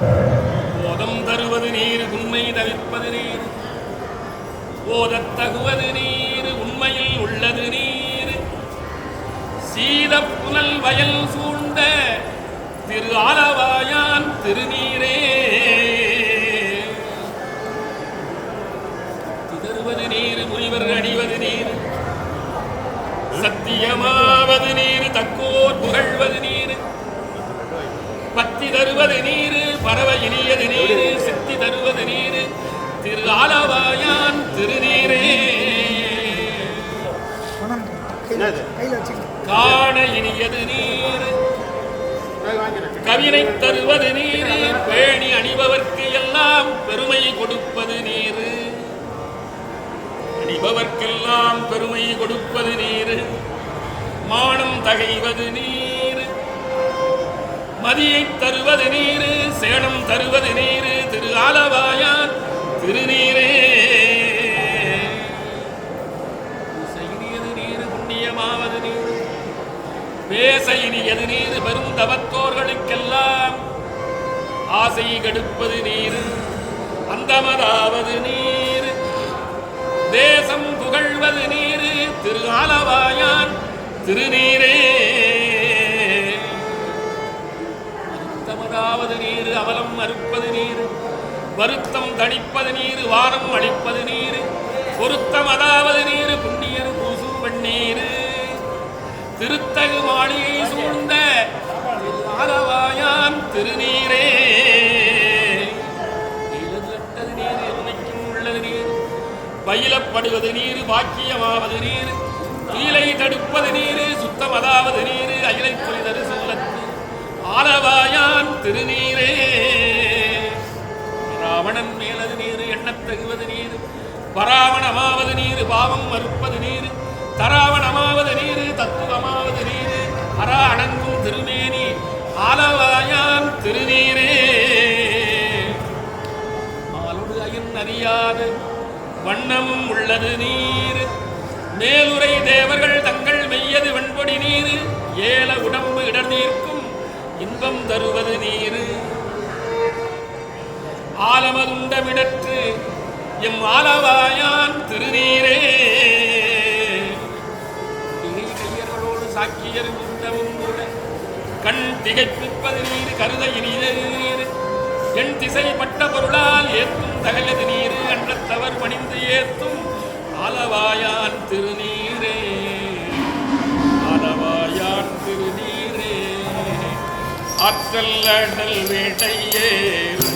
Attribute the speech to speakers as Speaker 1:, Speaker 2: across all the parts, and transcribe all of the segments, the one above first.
Speaker 1: போதம் தருவது நீர் உண்மை தவிர்ப்பது நீர். ஓதத் தகுவது நீர் உண்மையில் உள்ளது நீர். சீத புனல் வயல் சூழ்ந்த திரு ஆலவாயான் திருநீரே. திதறுவது நீர் முனிவர் அணிவது நீர். சத்தியமாவது நீர் தக்கோர் புகழ்வது நீர். பத்தி தருவது நீர் பறவை இனியது நீர் சித்தி தருவது நீர். திரு ஆலவாயான் திருநீரே. காண இனியது நீர். கவினை தருவது நீர் பேணி அணிபவர்க்கு எல்லாம் பெருமை கொடுப்பது நீர். அணிபவர்க்கெல்லாம் பெருமை கொடுப்பது நீர். மானம் தகைவது நீர். மதியை தருவது நீர் சேடம் தருவது நீர் திரு ஆலவாயார் திருநீரே. செய்தியது நீர் புண்ணியமாவது நீர். பேச இனியது நீர் பெருந்தவத்தோர்களுக்கெல்லாம் ஆசை கெடுப்பது நீர் அந்தமதாவது நீர். தேசம் புகழ்வது நீர் திரு ஆலவாயான் திருநீரே. அறுத்தமதாவது நீர் அவலம் அறுப்பது நீர். வருத்தம் தணிப்பது நீர் வாரம் அளிப்பது நீர். பொருத்தம் அதாவது நீர் புண்ணியர் பூசு பண்ணீர் திருத்தகு மாளிகை சூழ்ந்த ஆலவாயான் திருநீரே. இலதட்டது நீர் எருமைக்கும் உள்ளது நீர். பயிலப்படுவது நீர் பாக்கியமாவது நீர். கீழை தடுப்பது நீர் சுத்தமதாவது நீர். அகிலை திருநீரே. ராவணன் மேலது நீர் எண்ணத்தகுவது நீர் பராவணமாவது நீர் பாவம் மறுப்பது நீர் தராவணமாவது நீர் தத்துவமாவது நீர் அரா அடங்கும் திருமேனி ஆலவாயான் திருநீரே. ஆளுடு அயன் அறியாத வண்ணமும் உள்ளது நீர் மேலுரை தேவர்கள் தங்கள் மெய்யது வெண்பொடி நீர் ஏல உடம்பு இடர் நீர்க்கும் இன்பம் தருவது நீர். ஆலமதுண்டமிடற்று எம் ஆலவாயான் திருநீரே. கையர்களோடு சாக்கியர் உண்டவும் கூட கண் திகைப்பிப்பது நீர் கருத இனியது நீர் என் திசைப்பட்ட பொருளால் ஏத்தும் தகையது நீர். அன்றத்தவர் பணிந்து ஏத்தும் ஆலவாயான் திருநீரே. ஆற்றல் அடல் வேட்டையேறும்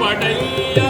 Speaker 1: படையா